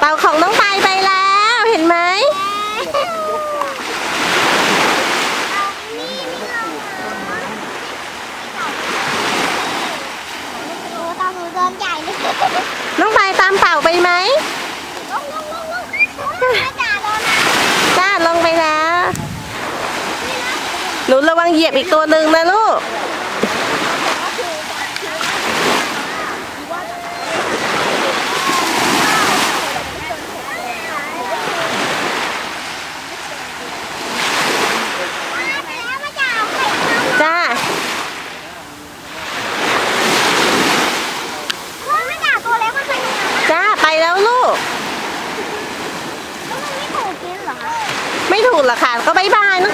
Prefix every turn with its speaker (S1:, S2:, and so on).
S1: เต่าของน้องไปไปแล้วเห็นไหมน้องปายตามเต่าไปไหมจ้าลงไปแล้วหนูระวังเหยียบอีกตัวหนึ่งนะลูก
S2: ไม่ถูกหรอคะ
S1: ่หรอคะก็บายบายนะะ